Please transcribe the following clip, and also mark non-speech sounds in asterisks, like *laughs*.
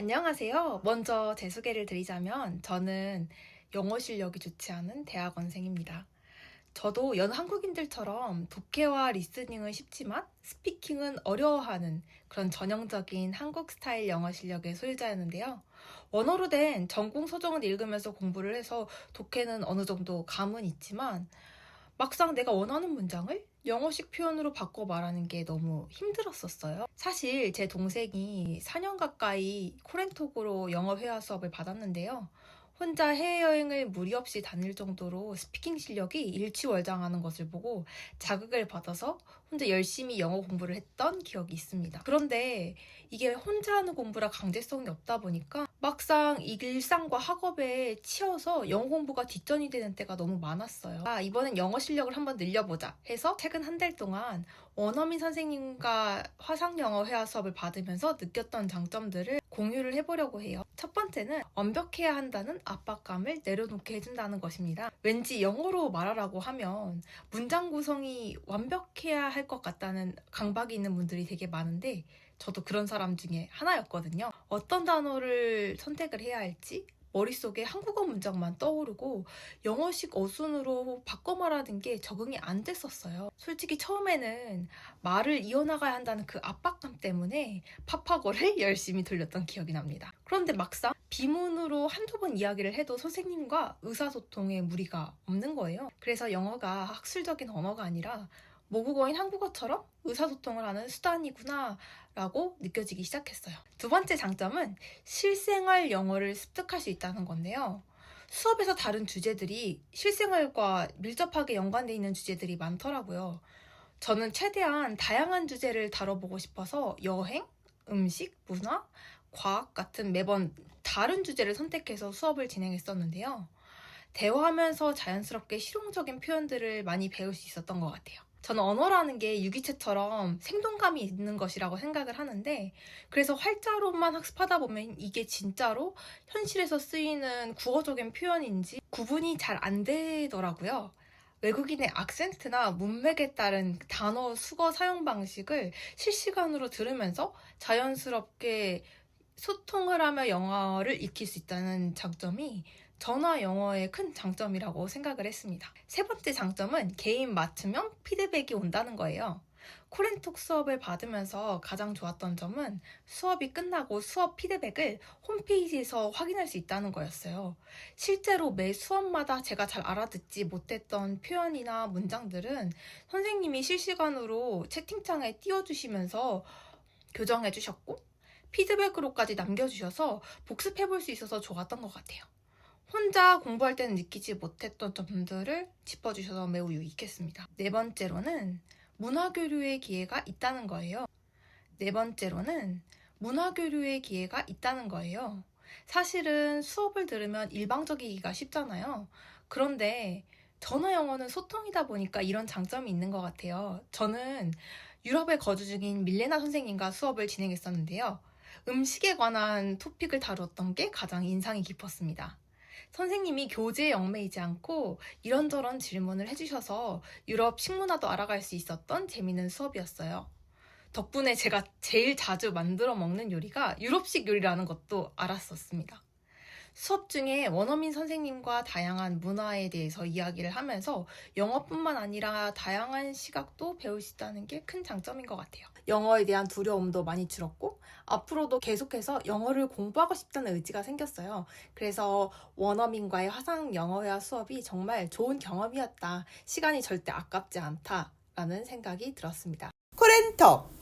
안녕하세요. 먼저 제 소개를 드리자면 저는 영어 실력이 좋지 않은 대학원생입니다. 저도 연 한국인들처럼 독해와 리스닝은 쉽지만 스피킹은 어려워하는 그런 전형적인 한국 스타일 영어 실력의 소유자였는데요. 원어로 된 전공 서적은 읽으면서 공부를 해서 독해는 어느 정도 감은 있지만 막상 내가 원하는 문장을 영어식 표현으로 바꿔 말하는 게 너무 힘들었었어요. 사실 제 동생이 4년 가까이 코렌톡으로 영어 회화 수업을 받았는데요. 혼자 해외여행을 무리 없이 다닐 정도로 스피킹 실력이 일취월장하는 것을 보고 자극을 받아서 혼자 열심히 영어 공부를 했던 기억이 있습니다. 그런데 이게 혼자 하는 공부라 강제성이 없다 보니까 막상 이 일상과 학업에 치여서 영어 공부가 뒷전이 되는 때가 너무 많았어요. 아, 이번엔 영어 실력을 한번 늘려보자 해서 최근 한 달 동안 원어민 선생님과 화상 영어 회화 수업을 받으면서 느꼈던 장점들을 공유를 해보려고 해요. 첫 번째는 완벽해야 한다는 압박감을 내려놓게 해준다는 것입니다. 왠지 영어로 말하라고 하면 문장 구성이 완벽해야 할 것 같다는 강박이 있는 분들이 되게 많은데 저도 그런 사람 중에 하나였거든요. 어떤 단어를 선택을 해야 할지 머릿속에 한국어 문장만 떠오르고 영어식 어순으로 바꿔 말하는 게 적응이 안 됐었어요. 솔직히 처음에는 말을 이어나가야 한다는 그 압박감 때문에 파파고를 *laughs* 열심히 돌렸던 기억이 납니다. 그런데 막상 비문으로 한두 번 이야기를 해도 선생님과 의사소통에 무리가 없는 거예요. 그래서 영어가 학술적인 언어가 아니라 모국어인 한국어처럼 의사소통을 하는 수단이구나 라고 느껴지기 시작했어요. 두 번째 장점은 실생활 영어를 습득할 수 있다는 건데요. 수업에서 다른 주제들이 실생활과 밀접하게 연관되어 있는 주제들이 많더라고요. 저는 최대한 다양한 주제를 다뤄보고 싶어서 여행, 음식, 문화, 과학 같은 매번 다른 주제를 선택해서 수업을 진행했었는데요. 대화하면서 자연스럽게 실용적인 표현들을 많이 배울 수 있었던 것 같아요. 저는 언어라는 게 유기체처럼 생동감이 있는 것이라고 생각을 하는데 그래서 활자로만 학습하다 보면 이게 진짜로 현실에서 쓰이는 국어적인 표현인지 구분이 잘 안 되더라고요. 외국인의 악센트나 문맥에 따른 단어 수거 사용 방식을 실시간으로 들으면서 자연스럽게 소통을 하며 영어를 익힐 수 있다는 장점이 전화 영어의 큰 장점이라고 생각을 했습니다. 세 번째 장점은 개인 맞춤형 피드백이 온다는 거예요. 코렌톡 수업을 받으면서 가장 좋았던 점은 수업이 끝나고 수업 피드백을 홈페이지에서 확인할 수 있다는 거였어요. 실제로 매 수업마다 제가 잘 알아듣지 못했던 표현이나 문장들은 선생님이 실시간으로 채팅창에 띄워주시면서 교정해 주셨고 피드백으로까지 남겨주셔서 복습해 볼 수 있어서 좋았던 것 같아요. 혼자 공부할 때는 느끼지 못했던 점들을 짚어주셔서 매우 유익했습니다. 네 번째로는 문화교류의 기회가 있다는 거예요. 네 번째로는 문화교류의 기회가 있다는 거예요. 사실은 수업을 들으면 일방적이기가 쉽잖아요. 그런데 전화 영어는 소통이다 보니까 이런 장점이 있는 것 같아요. 저는 유럽에 거주 중인 밀레나 선생님과 수업을 진행했었는데요. 음식에 관한 토픽을 다루었던 게 가장 인상이 깊었습니다. 선생님이 교재에 얽매이지 않고 이런저런 질문을 해주셔서 유럽 식문화도 알아갈 수 있었던 재미있는 수업이었어요. 덕분에 제가 제일 자주 만들어 먹는 요리가 유럽식 요리라는 것도 알았었습니다. 수업 중에 원어민 선생님과 다양한 문화에 대해서 이야기를 하면서 영어뿐만 아니라 다양한 시각도 배울 수 있다는 게 큰 장점인 것 같아요. 영어에 대한 두려움도 많이 줄었고 앞으로도 계속해서 영어를 공부하고 싶다는 의지가 생겼어요. 그래서 원어민과의 화상 영어회화 수업이 정말 좋은 경험이었다. 시간이 절대 아깝지 않다라는 생각이 들었습니다. 코렌톡